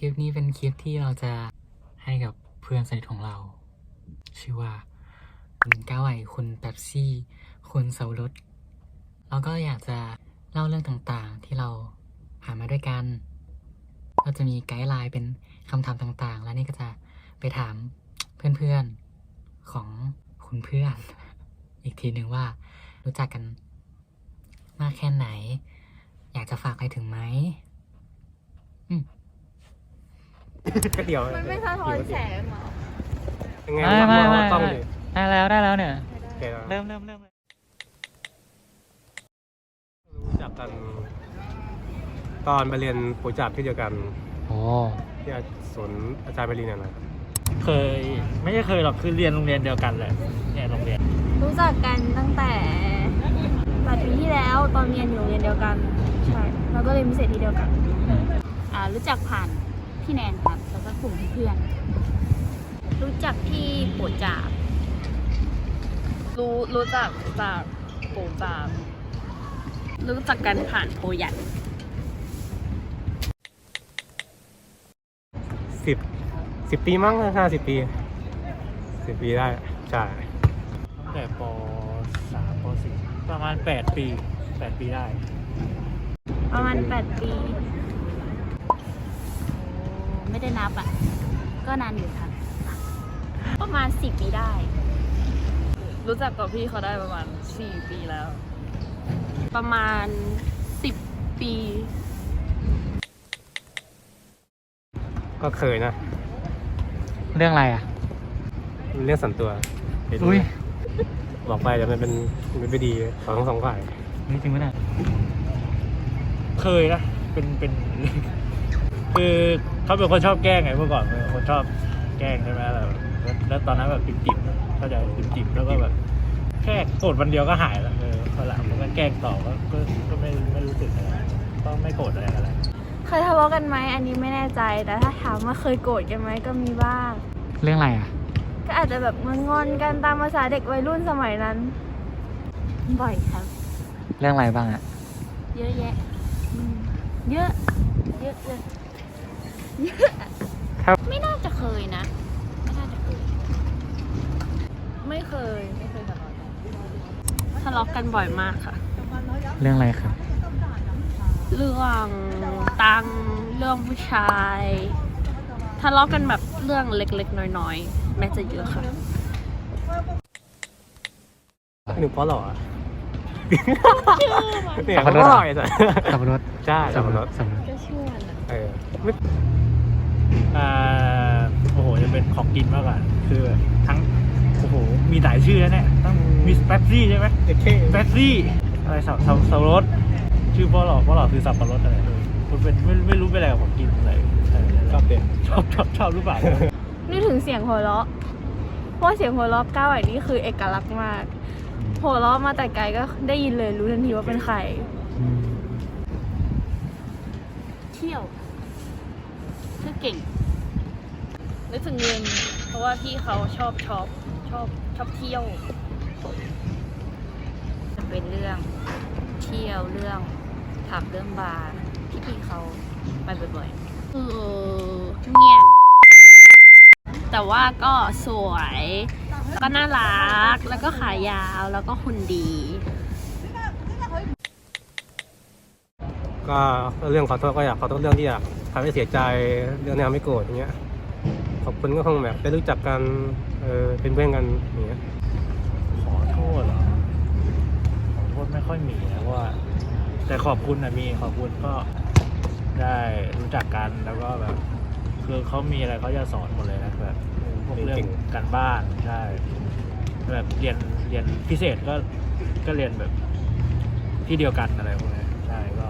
คลิปนี้เป็นคลิปที่เราจะให้กับเพื่อนสนิทของเรา ชื่อว่า คุณก้าวไหวคุณแป๊บซี่ คุณเสารสเราก็อยากจะเล่าเรื่องต่างๆ ที่เราผ่านมาด้วยกันก็จะมีไกด์ไลน์เป็นคำถามต่างๆ แล้วนี่ก็จะไปถามเพื่อนๆของคุณเพื่อน อีกทีหนึ่งว่ารู้จักกันมากแค่ไหน อยากจะฝากอะไรถึงไหม ก็เดี๋ยวมันไม่สะท้อนแสงเหรอยังไงไม่วะไม่มองไม่กล้องไม่ดิได้แล้วได้แล้วเนี่ยโอเคแล้วเริ่มเริ่มเริ่มรู้จักกัน ตอนไปเรียนปูจับที่เดียวกันโอ้ที่ศูนย์อาจารย์ไปเรียนน่ะนะเคยไม่ใช่เคยหรอกคือเรียนโรงเรียนเดียวกันเลยเนี่ยโรงเรียน รู้จักกันตั้งแต่แปดปีที่แล้วตอนเรียนอยู่โรงเรียนเดียวกันใช่แล้วก็เรียนพิเศษที่เดียวกัน อ่ารู้จักผ่าน พี่แนนครับแล้วก็กลุ่มเพื่อน รู้จักที่โปวดจาบรู้รู้จักจากปู่จามรู้จักกันผ่านโพยันสิบสิบปีมั้งห้าสิบปีสิบปีได้ใช่ตั้งแต่ปสามปสี่ประมาณแปดปีแปดปีได้ ประมาณแปดปี ไม่ได้นับอะ ก็นานอยู่ครับประมาณสิบปีได้ รู้จักกับพี่เขาได้ประมาณสี่ปีแล้ว ประมาณสิบปี ก็เคยนะ เรื่องอะไรอะ เรื่องส่วนตัวเห็นอุ้ยบอกไปแต่มันเป็นมันไม่ดีของทั้งสองฝ่าย นี่จริงปะเนี่ยเคยนะ เป็น เป็น คือเขาเป็นคนชอบแกล้งไงเมื่อก่อนเป็นคนชอบแกล้งใช่ไหมแล้วแล้วแล้วตอนนั้นแบบติ่มติ่มๆเข้าใจติ่มติ่มๆแล้วก็แบบแค่โกรธวันเดียวก็หายแล้วเออพอหลังมันก็แกล้งต่อก็ก็ก็ไม่ไม่รู้สึกอะไรก็ไม่โกรธอะไรอะไรเคยทะเลาะกันไหมอันนี้ไม่แน่ใจแต่ถ้าถามว่าเคยโกรธกันไหมก็มีบ้าง เรื่องอะไรอะ ก็อาจจะแบบงอนๆกันตามภาษาเด็กวัยรุ่นสมัยนั้น บ่อยครับ เรื่องอะไรบ้างอะ เยอะแยะ เยอะ เยอะเลย ไม่น่าจะเคยนะ ไม่น่าจะเคย ไม่เคย ไม่เคยทะเลาะกันทะเลาะกันบ่อยมากค่ะ เรื่องอะไรครับ เรื่องตังค์เรื่องผู้ชาย ทะเลาะกันแบบเรื่องเล็กๆ น้อยๆ แม้จะเยอะค่ะ หนึ่งเพราะหล่ออะเนี่ยสับเขาปะรดหเหรล่ออไอ้สัสสับปะรดใช่สับปะรดสับปะรด ก็ชวน เออไม่อ่า โอ้โหจะเป็นของกินมากกว่าคือแบบทั้งโอ้โหมีหลายชื่อแล้วเนี่ยต้องมีแป๊บซี่ใช่ไหมเด็กเท่แป๊บซี่อะไรสับสับสับปะรดชื่อพ่อหล่อพ่อหล่อคือสับปะรดอะไรเลยมันเป็นไม่ไม่รู้เป็นอะไรกับของกินอะไรใช่ชอบเด็กชอบชอบชอบหรือเปล่านึกถึงเสียงหัวเราะเพราะเสียงหัวเราะก้าวไหวนี่คือเอกลักษณ์มากหัวเราะมาแต่ไกลก็ได้ยินเลยรู้ทันทีว่าเป็นใครอืมเที่ยวคือ เก่งนึกถึงเงิน เพราะว่าพี่เขาชอบช็อปชอบชอบเที่ยว จะเป็นเรื่องเที่ยวเรื่องผับเรื่องบาร์ที่พี่เขาไปบ่อยๆคือเงียบแต่ว่าก็สวยก็น่ารัก แล้วก็ขายาวแล้วก็หุ่นดี ก็เรื่องขอโทษก็อยากขอโทษเรื่องที่อยาก ทำให้เสียใจเรื่องที่ทำให้โกรธอย่างเงี้ย ขอบคุณก็คงแบบได้รู้จักกันเออเป็นเพื่อนกันอย่างเงี้ยขอโทษเหรอขอโทษไม่ค่อยมีนะเพราะว่า แต่ขอบคุณนะมีขอบคุณก็ได้รู้จักกันแล้วก็แบบคือเขามีอะไรเขาจะสอนหมดเลยนะแบบพวกเรื่องการบ้านใช่แบบเรียนเรียนพิเศษก็ก็เรียนแบบที่เดียวกันอะไรพวกนี้ใช่ก็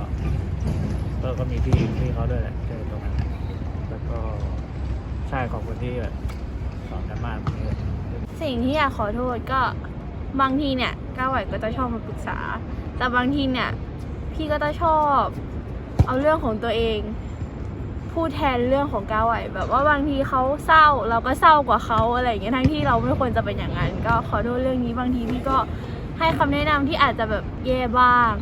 ก็ก็มีพี่พี่เขาด้วยแหละเจอตรงนั้นแล้วก็ใช่ขอบคุณที่แบบสอนกันบ้ากสิ่งที่อยากขอโทษก็บางทีเนี่ยก้าวไหวก็จะชอบมาปรึกษา แต่บางทีเนี่ยพี่ก็จะชอบเอาเรื่องของตัวเองพูดแทนเรื่องของก้าวไหวแบบว่าบางทีเขาเศร้าเราก็เศร้ากว่าเขาอะไรอย่างเงี้ยทั้งที่เราไม่ควรจะเป็นอย่างนั้น ก็ขอโทษเรื่องนี้บางทีพี่ก็ให้คำแนะนำที่อาจจะแบบแย่บ้าง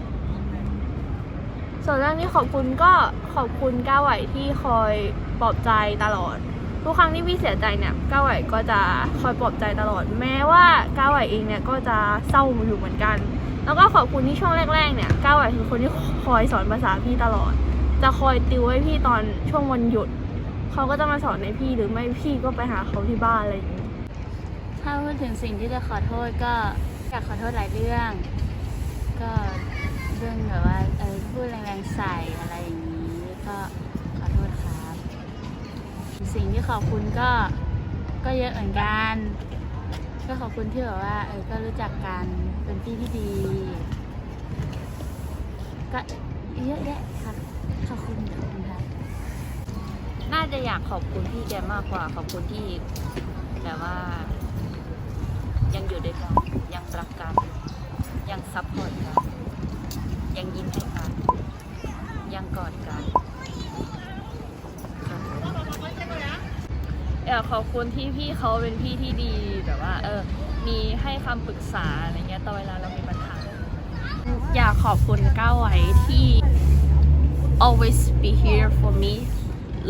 ส่วนเรื่องที่ขอบคุณก็ขอบคุณก้าวไหวที่คอยปลอบใจตลอด ทุกครั้งที่พี่เสียใจเนี่ยก้าวไหวก็จะคอยปลอบใจตลอด แม้ว่าก้าวไหวเองเนี่ยก็จะเศร้าอยู่เหมือนกัน แล้วก็ขอบคุณที่ช่วงแรกๆเนี่ยก้าวไหวคือคนที่คอยสอนภาษาพี่ตลอด จะคอยติวให้พี่ตอนช่วงวันหยุดเขาก็จะมาสอนให้พี่หรือไม่พี่ก็ไปหาเขาที่บ้านอะไรอย่างนี้ถ้าพูดถึงสิ่งที่จะขอโทษก็อยากขอโทษหลายเรื่อง ก็ เรื่องแบบว่าเออพูดแรงๆใส่อะไรอย่างนี้ก็ขอโทษครับ สิ่งที่ขอบคุณก็ก็เยอะเหมือนกัน ก็ขอบคุณที่แบบว่าเออก็รู้จักกันเป็นพี่ที่ดี ก็เยอะแยะครับขอบคุณขอบคุณครับน่าจะอยากขอบคุณพี่แกมากกว่า ขอบคุณที่แบบว่า ยังอยู่ด้วยกันยังรักกันยังซัพพอร์ตกัน ยังยิ้มให้กันยังกอดกันครับอยากขอบคุณที่พี่เขาเป็นพี่ที่ดีแบบว่า เออ มีให้คำปรึกษาอะไรเงี้ยตอนเวลาเรามีปัญหา อยากขอบคุณก้าวไว้ที่ always be here for me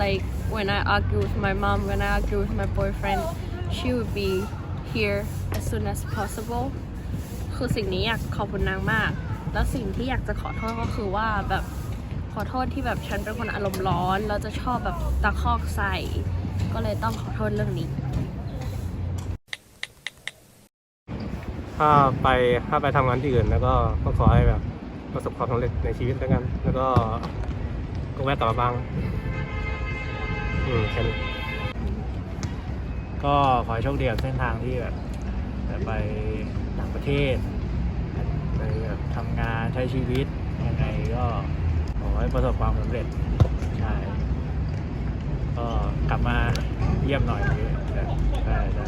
like when I argue with my mom when I argue with my boyfriend she would be here as soon as possible คือสิ่งนี้อยากขอบคุณนางมาก แล้วสิ่งที่อยากจะขอโทษก็คือว่าแบบขอโทษที่แบบฉันเป็นคนอารมณ์ร้อนแล้วจะชอบแบบตะคอกใส่ ก็เลยต้องขอโทษเรื่องนี้ ถ้าไปถ้าไปทำงานที่อื่นแล้วก็ก็ขอให้แบบประสบความสำเร็จในชีวิตแล้วกัน แล้วก็ก็แวะกลับมาบ้าง อืมแค่นี้ก็ขอให้โชคดีกับเส้นทางที่แบบไปต่างประเทศ ไปแบบทำงานใช้ชีวิตยังไงก็ขอให้ประสบความสำเร็จใช่ก็กลับมาเยี่ยมหน่อยได้ได้ได้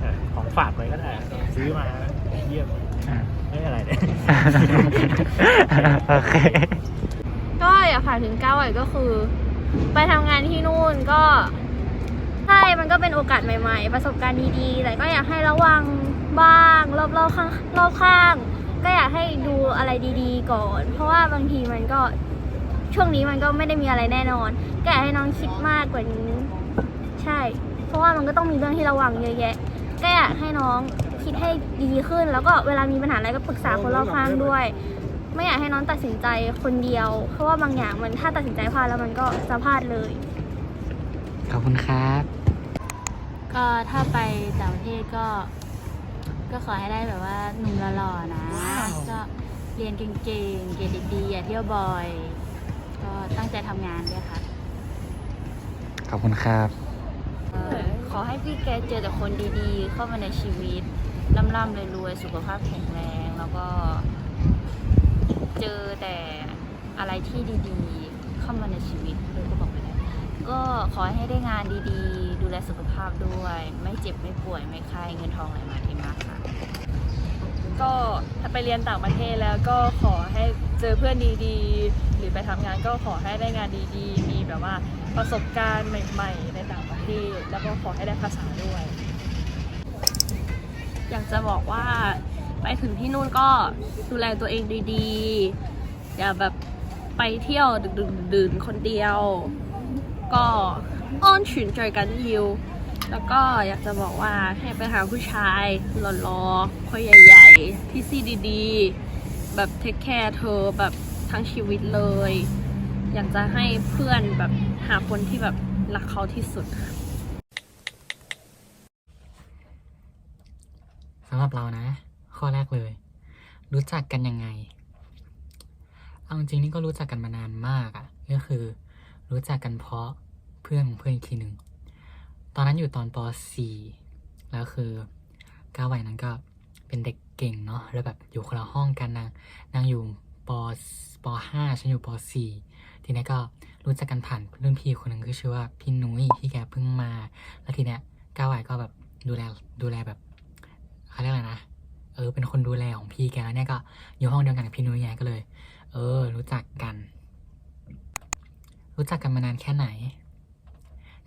เออของฝากไปก็ได้ซื้อมาเยี่ยมไม่อะไรเนี่ยโอเคก็อยากฝากถึงก้าวไหวก็คือ ไปทำงานที่นู่นก็ใช่มันก็เป็นโอกาสใหม่ ๆ ประสบการณ์ดีๆ แต่ก็อยากให้ระวังบ้างรอบๆข้างรอบข้าง ก็อยากให้ดูอะไรดีๆ ก่อน เพราะว่าบางทีมันก็ช่วงนี้มันก็ไม่ได้มีอะไรแน่นอน ก็อยากให้น้องคิดมากกว่านี้ ใช่ เพราะว่ามันก็ต้องมีเรื่องที่ระวังเยอะแยะ ก็อยากให้น้องคิดให้ดีขึ้น แล้วก็เวลามีปัญหาอะไรก็ปรึกษาคนรอบข้างด้วย ไม่อยากให้น้องตัดสินใจคนเดียว เพราะว่าบางอย่างมันถ้าตัดสินใจพลาดแล้วมันก็จะพลาดเลย ขอบคุณครับ ก็ถ้าไปต่างประเทศก็ ก็ขอให้ได้แบบว่าหนุ่มหล่อๆนะ ก็เรียนเก่งๆ เกรดดีๆอย่าเที่ยวบ่อย ก็ตั้งใจทำงานด้วยค่ะ ขอบคุณครับเออขอให้พี่แกเจอแต่คนดีๆ เข้ามาในชีวิตร่ำๆรวยๆสุขภาพแข็งแรงแล้วก็ เจอแต่อะไรที่ดีๆ เข้ามาในชีวิตเลยก็บอกไปแล้วก็ขอให้ได้งานดีๆดูแล สุขภาพด้วย ไม่เจ็บไม่ป่วยไม่ไข้เงินทองไหลมาเทมาค่ะ ก็ถ้าไปเรียนต่างประเทศแล้วก็ขอให้เจอเพื่อนดีๆ หรือไปทำงานก็ขอให้ได้งานดีๆ มีแบบว่าประสบการณ์ใหม่ ๆ ในต่างประเทศ แล้วก็ขอให้ได้ภาษาด้วย อยากจะบอกว่าไปถึงที่นู่นก็ดูแลตัวเองดีๆ อย่าแบบไปเที่ยวดึกๆดื่นๆคนเดียว ก็ อ้อนฉุนใจกันยิวแล้วก็อยากจะบอกว่าให้ไปหาผู้ชายหล่อๆคนใหญ่ๆ ที่ซีดีๆ แบบเทคแคร์เธอแบบทั้งชีวิตเลย อยากจะให้เพื่อนแบบหาคนที่แบบรักเขาที่สุดค่ะ สำหรับเรานะ ข้อแรกเลย รู้จักกันยังไง เอาจริงนี่ก็รู้จักกันมานานมากอะ่ะ ก็คือ รู้จักกันเพราะ เพื่อนของเพื่อนอีกทีหนึ่งตอนนั้นอยู่ตอนป .4 แล้วคือก้าววัยนั้นก็เป็นเด็กเก่งเนาะแล้วแบบอยู่คนละห้องกันนางนางอยู่ปป .5 ฉันอยู่ป .4 ทีนี้ก็รู้จักกันผ่านรุ่นพี่คนหนึ่งคือชื่อว่าพี่นุ้ยที่แกเพิ่งมา แล้วทีเนี้ยก้าววัยก็แบบดูแลดูแลแบบเขาเรียกอะไรนะเออเป็นคนดูแลของพี่แกแล้วเนี่ยก็อยู่ห้องเดียวกันกับพี่นุ้ยไงก็เลย เออ รู้จักกัน รู้จักกันมานานแค่ไหน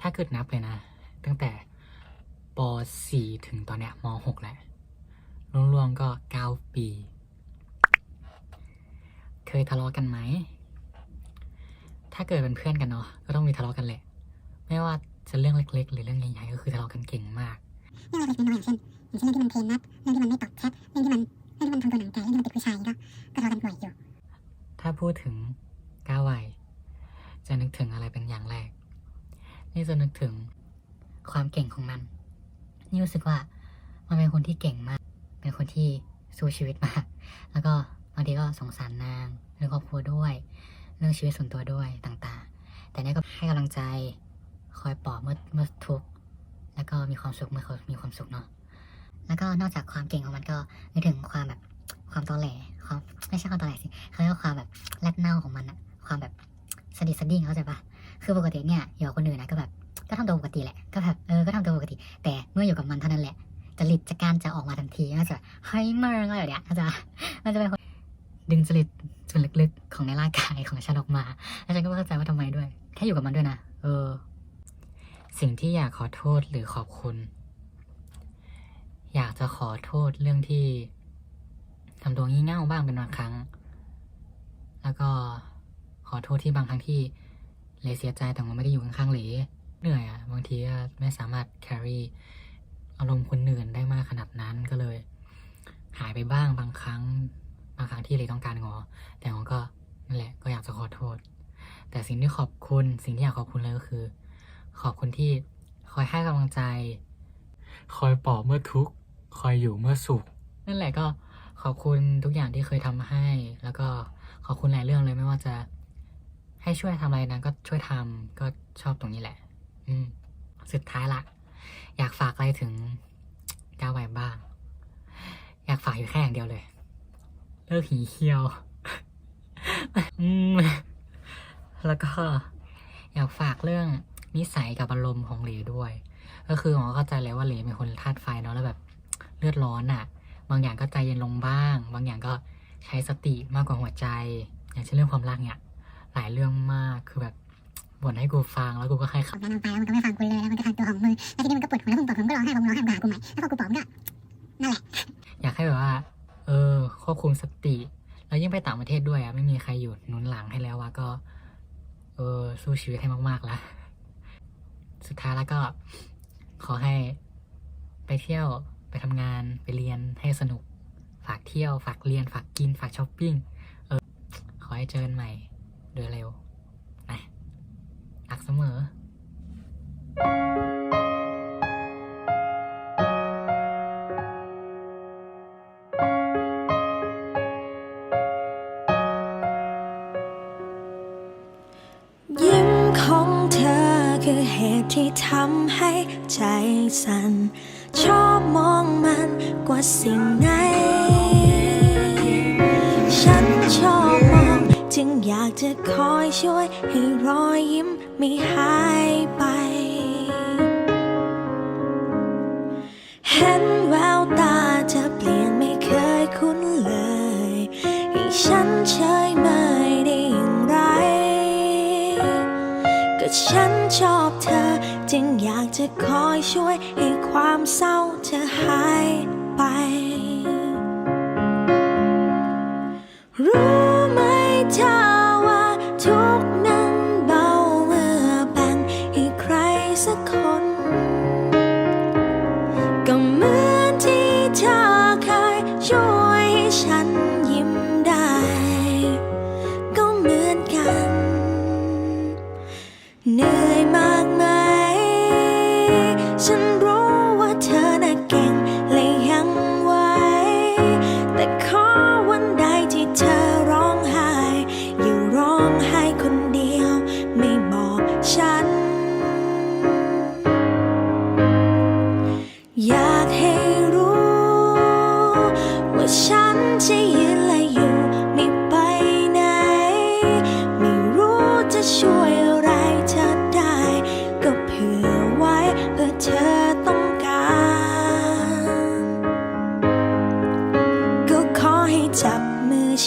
ถ้าเกิดนับเลยนะ ตั้งแต่ป .4 ถึงตอนเนี้ยม .6 แหละรวมๆก็ 9 ปี เคยทะเลาะกันไหม ถ้าเกิดเป็นเพื่อนกันเนาะก็ต้องมีทะเลาะกันแหละ ไม่ว่าจะเรื่องเล็ก ๆ หรือเรื่องใหญ่ๆก็คือทะเลาะกันเก่งมากเรื่องอะไรเล็กๆน้อยๆอย่างเช่นอย่างเช่นเรื่องที่มันเพลนนัดเรื่องที่มันไม่ตอบแชทเรื่องที่มันเรื่องที่มันทำตัวหนังไก่เรื่องที่มันติดผู้ชายก็ก็ทะเลาะกันบ่อยอยู่ ถ้าพูดถึงก้าวไวจะนึกถึงอะไรเป็นอย่างแรก นี่จะนึกถึงความเก่งของมัน นี่รู้สึกว่ามันเป็นคนที่เก่งมาก เป็นคนที่สู้ชีวิตมาก แล้วก็บางทีก็สงสารนางเรื่องครอบครัวด้วย เรื่องชีวิตส่วนตัวด้วยต่างๆ แต่เนี่ยก็ให้กำลังใจคอยปลอบเมื่อเมื่อทุกข์แล้วก็มีความสุขเมื่อเขามีความสุขเนาะแล้วก็นอกจากความเก่งของมันก็นึกถึงความแบบความตอแหลความไม่ใช่ความตอแหลสิเขาเรียกว่าความแบบแรดเน่าของมันอะความแบบสดิสดิ้งเข้าใจปะ คือปกติเนี่ยอยู่กับคนอื่นนะก็แบบก็ทำตัวปกติแหละก็แบบเออก็ทำตัวปกติ แต่เมื่ออยู่กับมันเท่านั้นแหละจริตจักการจะออกมาทันทีก็จะเฮ้ยเมืองอะไรแบบเนี้ยก็จะมันจะเป็นคนดึงจริตส่วนลึกๆของในร่างกายของฉันออกมา แล้วฉันก็ไม่เข้าใจว่าทำไมด้วย แค่อยู่กับมันด้วยนะ เออ สิ่งที่อยากขอโทษหรือขอบคุณ อยากจะขอโทษเรื่องที่ทำตัวงี่เง่าบ้างเป็นบางครั้ง แล้วก็ขอโทษที่บางครั้งที่ เลเสียใจแต่ว่าไม่ได้อยู่ข้างๆเหลเหนื่อยอะบางทีก็ไม่สามารถ carry อารมณ์คนอื่นได้มากขนาดนั้นก็เลย หายไปบ้างบางครั้ง บางครั้งที่เลต้องการงอ แต่งอก็นั่นแหละก็อยากจะขอโทษ แต่สิ่งที่ขอบคุณสิ่งที่อยากขอบคุณเลยก็คือ ขอบคุณที่คอยให้กำลังใจ คอยปลอบเมื่อทุกข์คอยอยู่เมื่อสุข นั่นแหละก็ขอบคุณทุกอย่างที่เคยทำให้ แล้วก็ขอบคุณหลายเรื่องเลยไม่ว่าจะ ให้ช่วยทำอะไรนั้นก็ช่วยทำก็ชอบตรงนี้แหละ อืม สุดท้ายละ อยากฝากอะไรถึงก้าวไวบ้าง อยากฝากอยู่แค่อย่างเดียวเลย เลิกหีเคียว อืม แล้วก็ อยากฝากเรื่องนิสัยกับอารมณ์ของเหลด้วย ก็คือหมอเข้าใจเลยว่าเหลเป็นคนธาตุไฟเนาะแล้วแบบเลือดร้อนอะ่ะ บางอย่างก็ใจเย็นลงบ้าง บางอย่างก็ใช้สติมากกว่าหัวใจ อย่างเช่นเรื่องความรักเนี่ย หลายเรื่องมากคือแบบบ่นให้กูฟังแล้วกูก็ให้ขอแนะนำไปแล้วมันก็ไม่ฟังกูเลยแล้วมันก็ทำตัวของมึงแล้วทีนี้มันก็ปวดหัวแล้วมึงปวดหัวมึงก็ร้องไห้พอมึงร้องไห้มึงก็หากูใหม่แล้วพอกูบอกมึงก็นั่นแหละอยากให้แบบว่า เออควบคุมสติแล้วยิ่งไปต่างประเทศด้วยอะไม่มีใครอยู่หนุนหลังให้แล้วว่าก็ เออสู้ชีวิตให้มากๆละสุดท้ายแล้วก็ขอให้ไปเที่ยวไปทำงานไปเรียนให้สนุก ฝากเที่ยว ฝากเรียน ฝากกิน ฝากช้อปปิ้ง เออ ขอให้เจอกันใหม่ โดยเร็วนะรักเสมอ จึงอยากจะคอยช่วย ให้รอยยิ้มไม่หายไป เห็นแววตาเธอเปลี่ยนไม่เคยคุ้นเลย ให้ฉันเฉยไม่ได้อย่างไร ก็ฉันชอบเธอ จึงอยากจะคอยช่วย ให้ความเศร้าเธอหายไป รู้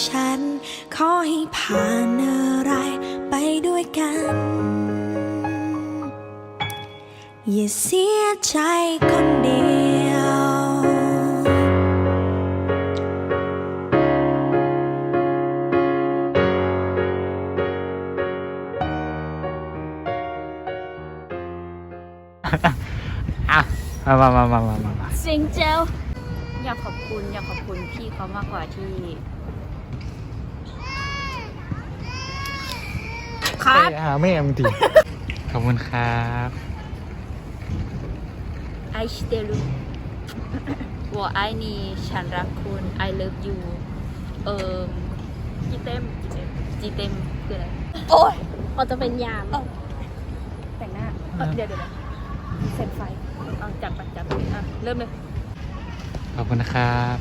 ฉัน ขอให้ผ่านอะไรไปด้วยกัน อย่าเสียใจคนเดียวมามามามามามา จริงเจลอยากขอบคุณอยากขอบคุณพี่เขามากกว่าที่ ครับ ไปหาแม่มึงดิขอบคุณครับไอชเตลุว่าไอนี่ฉันรักคุณ I love you เอ่อจีเต็มจีเต็มจีเต็มคืออะไร โอ้ยเราจะเป็นยาม แต่งหน้าเดี๋ยวเดี๋ยวเสร็จไฟ เอาจับไปจับเริ่มเลย ขอบคุณนะครับ